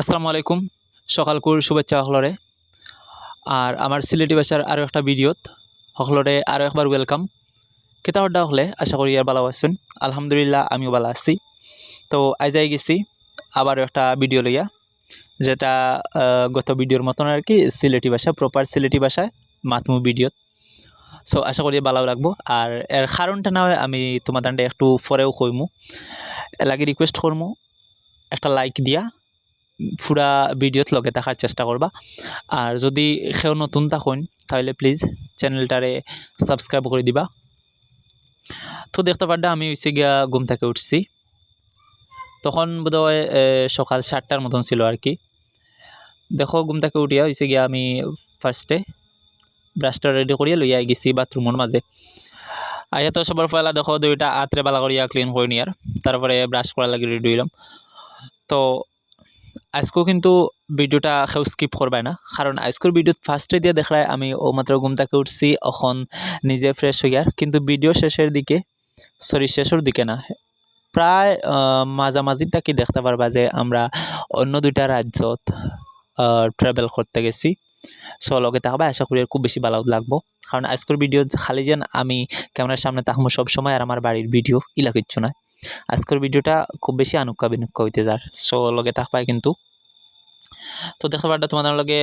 আসসালামু আলাইকুম। সকালকুর শুভেচ্ছা সকলরে আর আমার সিলেটি ভাষার আরও একটা ভিডিওত সকলরে আরও একবার ওয়েলকাম কেতা হড্ডা হলে আশা করি আর ভালো আছেন। আলহামদুলিল্লাহ, আমিও ভালো আছি। তো আইজাই গেছি আবারও একটা ভিডিও লইয়া, যেটা গত ভিডিওর মতন আর কি, সিলেটি ভাষা প্রপার সিলেটি ভাষায় মাতমু ভিডিওত সো আশা করি ভালো লাগবো। আর এর কারণটা না হয় আমি তোমাদের একটু পরেও কইমু। লাগে রিকোয়েস্ট করমু, একটা লাইক দিয়া। পুরা ভিডিওত লগে থাকার চেষ্টা করবা আর যদি সেও নতুন থাকুন, তাহলে প্লিজ চ্যানেলটারে সাবস্ক্রাইব করে দিবা। তো দেখতে পারডা আমি হয়েছে গিয়া ঘুম থেকে উঠছি। তখন বোধহয় সকাল সাতটার মতন ছিল আর কি। দেখো, ঘুম থেকে উঠিয়া হয়েছে গিয়া আমি ফার্স্টে ব্রাশটা রেডি করিয়া লইয়া গেছি বাথরুমের মাঝে আইয়া তো সবার পয়লা দেখো দুইটা আত্রে বালা করিয়া ক্লিন করে নিয়ার তারপরে ব্রাশ করার লাগে রেডি হইলাম তো আজকেও কিন্তু ভিডিওটা কেউ স্কিপ করবে না। কারণ আজকের ভিডিওত ফার্স্টে দিয়ে দেখায় আমি ও মাত্র ঘুম থেকে উঠছি এখন নিজে ফ্রেশ হইয়ার কিন্তু ভিডিও শেষের দিকে সরি শেষের দিকে না প্রায় মাঝামাঝিটা কি দেখতে পারবা যে আমরা অন্য দুইটা রাজ্যত ট্রাভেল করতে গেছি। সো লগে থাকবা, আশা করি খুব বেশি ভালো লাগবো। কারণ আজকের ভিডিও খালি যেন আমি ক্যামেরার সামনে থাকব সবসময়, আর আমার বাড়ির ভিডিও ইলা কিচ্ছু নয় আজকের ভিডিওটা খুব বেশি আনুক্কা বিনুক্কা হইতে যার। সো লগে থাকবাই কিন্তু। তো দেখতে পারটা তোমাদের লগে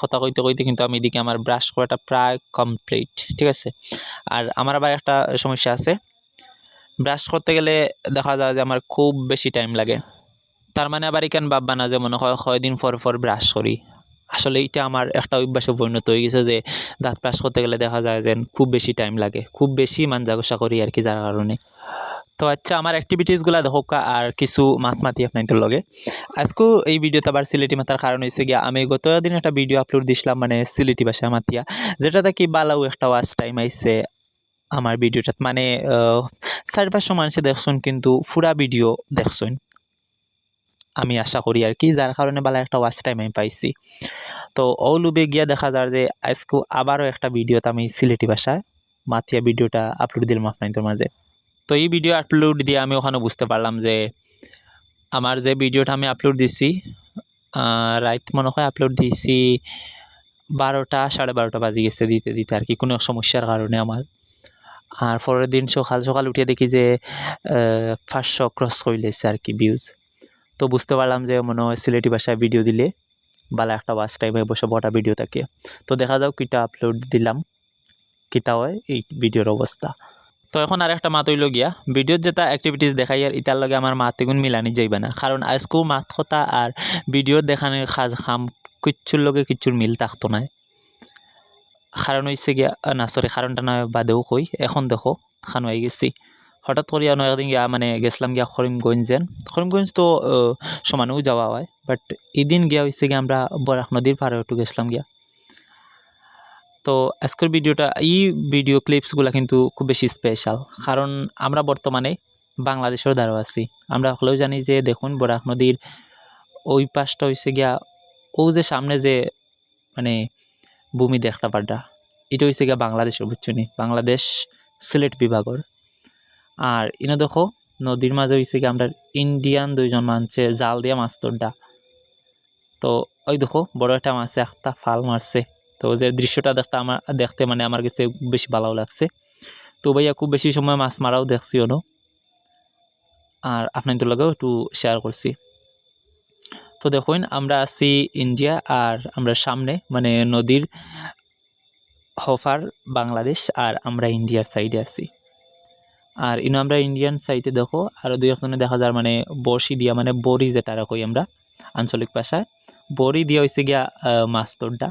কথা কইতে কইতে কিন্তু আমি এদিকে আমার ব্রাশ করাটা প্রায় কমপ্লিট ঠিক আছে? আর আমার আবার একটা সমস্যা আছে। ব্রাশ করতে গেলে দেখা যায় যে আমার খুব বেশি টাইম লাগে। তার মানে আবার এখান ভাববা না যে মনে হয় কয়দিন পর পর ব্রাশ করি। আসলে এটা আমার একটা অভ্যাসে পরিণত হয়ে গেছে যে দাঁত ব্রাশ করতে গেলে দেখা যায় যে খুব বেশি টাইম লাগে। খুব বেশি মানজাগসা করি আর কি যার কারণে। তো আচ্ছা আমার অ্যাক্টিভিটিসগুলো দেখোক আর কিছু মাত মাতি আপনাদের লগে। আজকেও এই ভিডিওতে আবার সিলেটি মাতার কারণ হয়েছে গিয়া, আমি গত দিন একটা ভিডিও আপলোড দিছিলাম মানে সিলেটি ভাষায় মাতিয়া, যেটাতে কি বালাও একটা ওয়াচ টাইম আইছে আমার ভিডিওটাত। মানে চারি পাঁচশো মানুষে দেখছুন, কিন্তু ফুরা ভিডিও দেখছুন। আমি আশা করি আর কি, যার কারণে বালা একটা ওয়াচ টাইম আমি পাইছি। তো ও লুবে গিয়া দেখা যায় যে আজকেও আবারও একটা ভিডিওতে আমি সিলেটি ভাষায় মাতিয়া ভিডিওটা আপলোড দিলাম আপনাদের মাঝে। তো এই ভিডিও আপলোড দিয়ে আমি ওখানে বুঝতে পারলাম যে আমার যে ভিডিওটা আমি আপলোড দিছি রাত মনে হয় আপলোড দিছি বারোটা, সাড়ে বারোটা বাজে গেছে দিতে দিতে আর কি, কোনো সমস্যার কারণে আমার। আর পরের দিন সকাল সকাল উঠে দেখি যে পাঁচশো ক্রস করে লেছে আর কি ভিউজ তো বুঝতে পারলাম যে মনে হয় সিলেটি ভাষায় ভিডিও দিলে বালা একটা ওয়াচ টাইমে বসে বটা ভিডিও থাকে। তো দেখা যাও কিটা আপলোড দিলাম, কিটা হয় এই ভিডিওর অবস্থা। তো এখন আর একটা মাত হইল গিয়া। ভিডিওর যেটা অ্যাক্টিভিটিস দেখাই আর ইটার লগে আমার মাত এগুন মিলানি যাইবে না। কারণ আজকেও মাত কথা আর ভিডিওর দেখানোর খাজ খাম কিচ্ছুর লগে কিচ্ছুর মিল থাকতো না কারণ হয়েছে গিয়া না সরি কারণটা না বাদেও কই, এখন দেখো খানো হয়ে গেছি। হঠাৎ করে আনো একদিন গিয়া মানে গেছিলাম গিয়া করিমগঞ্জ যেন। করিমগঞ্জ তো সমানেও যাওয়া হয় বাট এদিন গিয়া হয়েছে গিয়া আমরা বরাক নদীর পাড়ে একটু গেছিলাম গিয়া। তো আজকের ভিডিওটা, এই ভিডিও ক্লিপসগুলো কিন্তু খুব বেশি স্পেশাল কারণ আমরা বর্তমানে বাংলাদেশের দ্বারা আছি। আমরা সকলেও জানি যে, দেখুন, বরাক নদীর ওই পাশটা হয়েছে গিয়া, ও যে সামনে যে মানে ভূমি দেখতে পারটা এটা হয়েছে গিয়া বাংলাদেশের বুঝছনি বাংলাদেশ সিলেট বিভাগর। আর ইনো দেখো, নদীর মাঝে হয়েছে গিয়ে আমরা ইন্ডিয়ান দুইজন মানছে, জাল দিয়া মাছ তোরডা তো ওই দেখো, বড় একটা মাছে, একটা ফাল মারছে। তো যে দৃশ্যটা দেখতে আমার দেখতে মানে আমার কাছে বেশি ভালো লাগছে। তো ভাইয়া, খুব বেশি সময় মাছ মারাও দেখছি ওনো আর আপনাদের লগেও একটু শেয়ার করছি। তো দেখুন, আমরা আছি ইন্ডিয়া আর আমরা সামনে মানে নদীর হফার বাংলাদেশ আর আমরা ইন্ডিয়ার সাইডে আছি। আর ইনো আমরা ইন্ডিয়ান সাইডে দেখো আরও দুই একজনে দেখা যায় মানে বড়শি দিয়া মানে বড়ি যেটা কই আমরা, আঞ্চলিক ভাষায়। বড়ি দিয়া হয়েছে গিয়া মাছ তোরটা।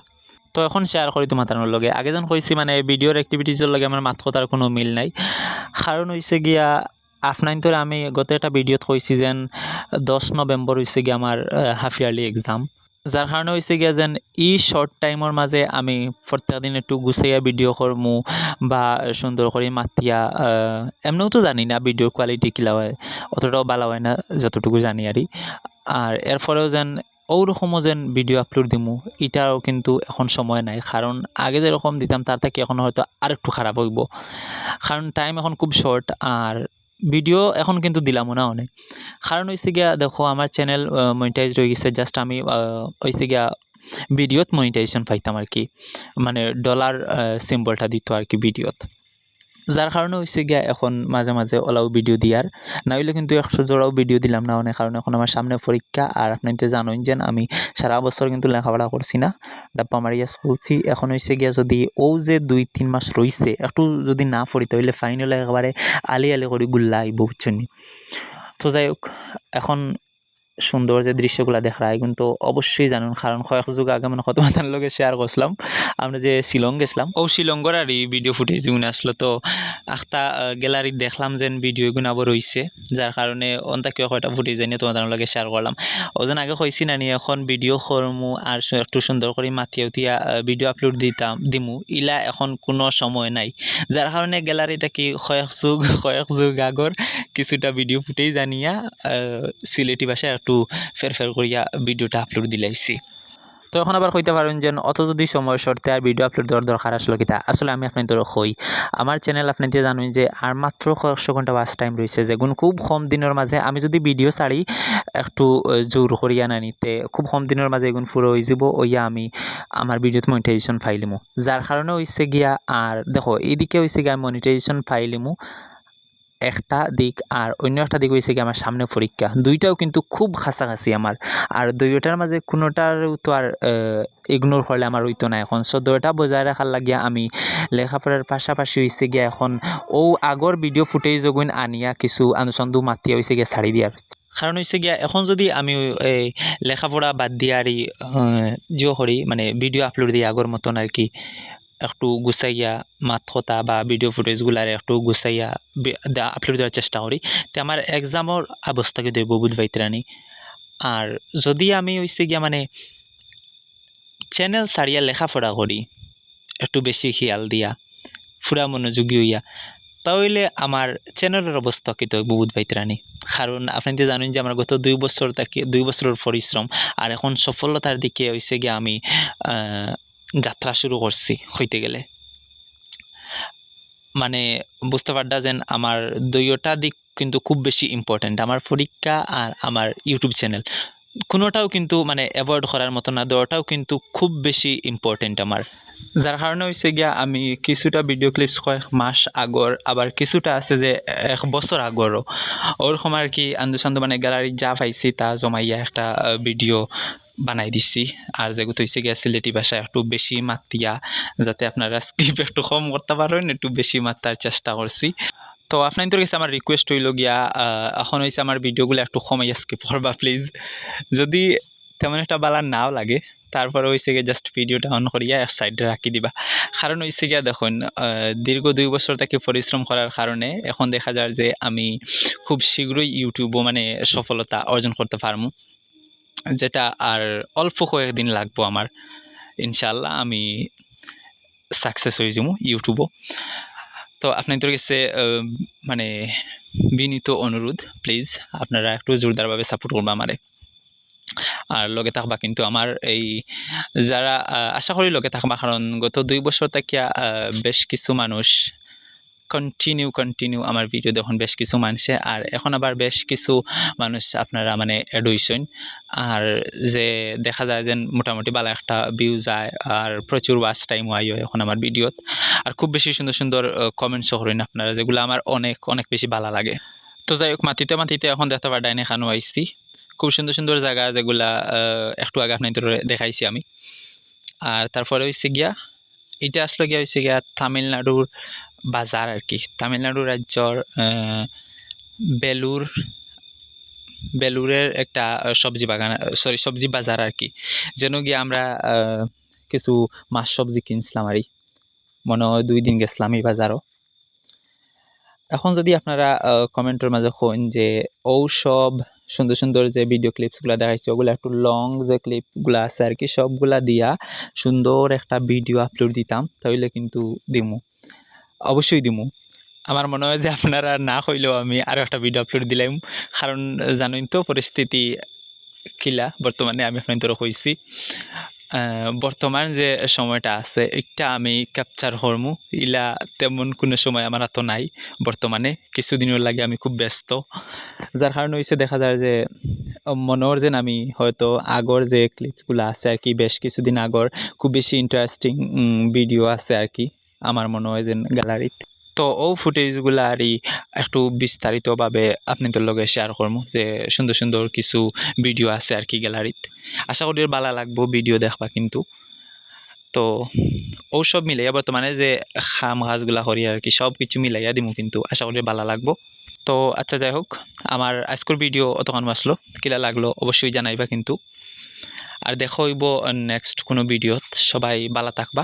তো এখন করি তোমার তার লগে। আগে যেন কইছি মানে ভিডিওর অ্যাক্টিভিটিজের লগে আমার মাত কথার কোনো মিল নাই। কারণ হয়েছে গিয়া আফনাইন তোর আমি গত একটা ভিডিওত কইছি যেন দশ নভেম্বর হয়েছে গিয়া আমার হাফ ইয়ারলি এক্সাম যার কারণে হয়েছে গিয়া যেন ই শর্ট টাইমের মাঝে আমি প্রত্যেক দিন একটু গুছাইয়া ভিডিও করমু বা সুন্দর করে মাতিয়া এমনিও তো জানি না ভিডিওর কোয়ালিটি কিলা হয় অতটাও ভালো হয় না, যতটুকু জানি আর এর ফলেও যেন ওরকমও যেন ভিডিও আপলোড দিমু, এটাও কিন্তু এখন সময় নাই। কারণ আগে যেরকম দিতাম তার থেকে এখন হয়তো আর একটু খারাপ হইব। কারণ টাইম এখন খুব শর্ট আর ভিডিও এখন কিন্তু দিলাম না অনেক। কারণ হয়েছে গিয়া, দেখো আমার চ্যানেল মনিটাইজ রয়ে গেছে। জাস্ট আমি হয়েছে গিয়া ভিডিওত মনিটাইজেশন পাইতাম আর কি। মানে ডলার সিম্বলটা দিত আর কি ভিডিওত যার কারণে হয়েছে গিয়া এখন মাঝে মাঝে ওলাও ভিডিও দিয়ার না হইলে কিন্তু একশো জোড়াও ভিডিও দিলাম না, অনেক কারণ এখন আমার সামনে পরীক্ষা আর আপনি তো জানোই যে আমি সারা বছর কিন্তু লেখাপড়া করছি না। ডাব্বা মারিয়া চলছি, এখন হয়েছে গিয়া যদি ও যে দুই তিন মাস রইছে একটু যদি না পড়ি তাহলে ফাইনালে একেবারে আলি আলি করে গুল্লা আইব বুঝছনি তো যাই হোক এখন সুন্দর যে দৃশ্যগুলো দেখা হয় কিন্তু অবশ্যই জানুন, কারণ কয়েক যুগ আগে মানে কত মাতার লগে শেয়ার করছিলাম। আমরা যে শিলং গেছিলাম, ও শিলংর আর ভিডিও ফুটেজ গুণ আসলো তো একটা গ্যালারিত দেখলাম যে ভিডিও গুণ আবার রইছে যার কারণে অন্তা কিয় কয়টা ফুটেজ এনে তোমাদের লগে শেয়ার করলাম। ওজন আগে কইছি নানি এখন ভিডিও করমু, আর একটু সুন্দর করে মাতিয়া উতিয়া ভিডিও আপলোড দিতাম, দিমু, ইলা এখন কোনো সময় নাই। যার কারণে গ্যালারিটা কি কয়েক যুগ কয়েক যুগ আগর কিছুটা ভিডিও ফুটেই জানিয়া সিলেটি ভাষায় একটু ফের ফের করিয়া ভিডিওটা আপলোড দিলাইছি তো এখন আবার কইতে পারেন যে অত যদি সময় শর্তে আর ভিডিও আপলোড দেওয়ার দরকার আসলো কিতা? আসলে আমি আপনাদের কই, আমার চ্যানেল আপনাদের জানুন যে আর মাত্র কয়েকশো ঘণ্টা ওয়াচ টাইম রয়েছে যেগুন খুব কম দিনের মাঝে আমি যদি ভিডিও ছাড়ি, একটু জোর করিয়া না নিতে, খুব কম দিনের মাঝে এগুন ফুরো হয়ে যাব ওইয়া আমি আমার ভিডিওতে মনিটাইজেশন ফাইলিমু যার কারণে হয়েছে গিয়া, আর দেখো, এইদিকে হয়েছে গিয়া মনিটাইজেশন ফাইলিমু একটা দিক আর অন্য একটা দিক হয়েছে কি আমার সামনে পরীক্ষা। দুইটাও কিন্তু খুব কাছাকাছি আমার। আর দুইটার মাঝে কোনোটারও তো আর ইগনোর করলে আমার হইতো না এখন। সো দুইটা বজায় রাখার লাগিয়া আমি লেখাপড়ার পাশাপাশি হয়েছে গিয়া এখন ও আগর ভিডিও ফুটেজ যগুন আনিয়া কিছু আনুষন্দু মাতিয়া হয়েছে গিয়া ছাড়ি দিয়ার কারণ হয়েছে গিয়া এখন যদি আমি এই লেখাপড়া বাদ দিয়ে আর জিও করি মানে ভিডিও আপলোড দিই আগর মতন আর কি। একটু গুছাইয়া মাত কথা বা ভিডিও ফুটেজগুলার একটু গুছাইয়া আপলোড দেওয়ার চেষ্টা করি। তে আমার এক্সামর অবস্থা কিন্তু বহুত বাইতরানি আর যদি আমি হয়েছে গিয়া মানে চ্যানেল ছাড়িয়া লেখাপড়া করি একটু বেশি খেয়াল দিয়া ফুরা মনোযোগী হইয়া, তাহলে আমার চ্যানেলের অবস্থা কিন্তু বহুত বাইতরানি কারণ আপনি তো জানেন যে আমার গত দুই বছর তাকে দুই বছরের পরিশ্রম আর এখন সফলতার দিকে হয়েছে গিয়ে আমি যাত্রা শুরু করছি হইতে গেলে। মানে বুঝতে পারটা যেন আমার দুইটা দিক কিন্তু খুব বেশি ইম্পর্ট্যান্ট আমার পরীক্ষা আর আমার ইউটিউব চ্যানেল কোনোটাও কিন্তু মানে অ্যাভয়েড করার মতো না, দুটাও কিন্তু খুব বেশি ইম্পর্ট্যান্ট আমার। যার কারণে হয়েছে গিয়া আমি কিছুটা ভিডিও ক্লিপস কয়েক মাস আগর, আবার কিছুটা আছে যে এক বছর আগরও। ওরকম আর কি আন্দু সান্দু মানে গ্যালারিত যা পাইছি তা জমাইয়া একটা ভিডিও বানাই দিছি। আর যেগুলো হয়েছে গিয়া সিলেটি ভাষায় একটু বেশি মাতিয়া, যাতে আপনারা স্ক্রিপ্ট একটু কম করতে পারেন, একটু বেশি মাত্রার চেষ্টা করছি। তো আপনাদের কাছে আমার রিকোয়েস্ট হইল গিয়া এখন হয়েছে আমার ভিডিওগুলো একটু কমাইয়া স্কিপ করবা প্লিজ যদি তেমন একটা বালা নাও লাগে, তারপরে হয়েছে গিয়ে জাস্ট ভিডিওটা অন করিয়া এক সাইডে রাখি দিবা। কারণ হয়েছে গিয়া দেখুন দীর্ঘ দুই বছর থেকে পরিশ্রম করার কারণে এখন দেখা যায় যে আমি খুব শীঘ্রই ইউটিউবও মানে সফলতা অর্জন করতে পারব। যেটা আর অল্প কয়েকদিন লাগবো আমার। ইনশাল্লাহ আমি সাকসেস হয়ে যাব ইউটিউবও তো আপনাদের কাছে মানে বিনীত অনুরোধ প্লিজ আপনারা একটু জোরদারভাবে সাপোর্ট করবা আমারে। আর লগে থাকবা কিন্তু আমার এই, যারা আশা করি লগে থাকবা, কারণ গত দুই বছর থেকে বেশ কিছু মানুষ কন্টিনিউ কন্টিনিউ আমার ভিডিও দেখুন বেশ কিছু মানুষে। আর এখন আবার বেশ কিছু মানুষ আপনারা মানে অ্যাড আর যে দেখা যায় যে মোটামুটি ভালো একটা ভিউ যায়, আর প্রচুর ওয়াচ টাইম হয় এখন আমার ভিডিওত আর খুব বেশি সুন্দর সুন্দর কমেন্টসও করেন আপনারা, যেগুলো আমার অনেক অনেক বেশি ভালো লাগে। তো যাই হোক মাতিতে মাতিতে এখন দেখতে পার ডাইনে খানো আইসি খুব সুন্দর সুন্দর জায়গা, যেগুলা একটু আগে আপনাদের দেখাইছি আমি। আর তারপরে হয়েছে গিয়া, এটা আসলে গিয়া হয়েছে গিয়া তামিলনাড়ুর বাজার আর কি তামিলনাড়ু রাজ্যর বেলুর, বেলুরের একটা সবজি বাগান সরি সবজি বাজার আর কি যেন গিয়ে আমরা কিছু মাছ সবজি কিনছিলাম আর মনে হয় দুই দিন গেছিলাম এই বাজারও। এখন যদি আপনারা কমেন্টের মাঝে কইন যে ও সব সুন্দর সুন্দর যে ভিডিও ক্লিপসগুলো দেখাইছে, ওগুলো একটু লং যে ক্লিপগুলো আছে আর কি সবগুলা দিয়া সুন্দর একটা ভিডিও আপলোড দিতাম, তাহলে কিন্তু দিমু। অবশ্যই দিমু। আমার মনে হয় যে আপনারা না হইলেও আমি আরও একটা ভিডিও আপলোড দিলাম কারণ জানেন তো পরিস্থিতি কিলা বর্তমানে আমি আপনাদের আহ, বর্তমান যে সময়টা আছে এটা আমি ক্যাপচার হরমু ইলা তেমন কোনো সময় আমার হাতে নাই বর্তমানে। কিছুদিনের লাগে আমি খুব ব্যস্ত। যার কারণে হয়েছে দেখা যায় যে মনের যেন আমি হয়তো আগর যে ক্লিপসগুলো আছে আর কি বেশ কিছুদিন আগর খুব বেশি ইন্টারেস্টিং ভিডিও আছে আর কি। আমার মনে হয় যেন গ্যালারিত তো। ও ফুটেজগুলো আর একটু বিস্তারিতভাবে আপনাদের লগে শেয়ার করব যে সুন্দর সুন্দর কিছু ভিডিও আছে আর কি গ্যালারিত আশা করি ভালো লাগবো ভিডিও দেখবা কিন্তু। তো ও সব মিলাইয়া বর্তমানে যে খাম কাজগুলা করি আর কি সব কিছু মিলাইয়া দিমু কিন্তু আশা করি ভালো লাগবো। তো আচ্ছা যাই হোক, আমার আজকের ভিডিও অতক্ষণ আসলো কিলা লাগল অবশ্যই জানাইবা কিন্তু। আর দেখা নেক্সট কোনো ভিডিওত সবাই ভালো থাকবা।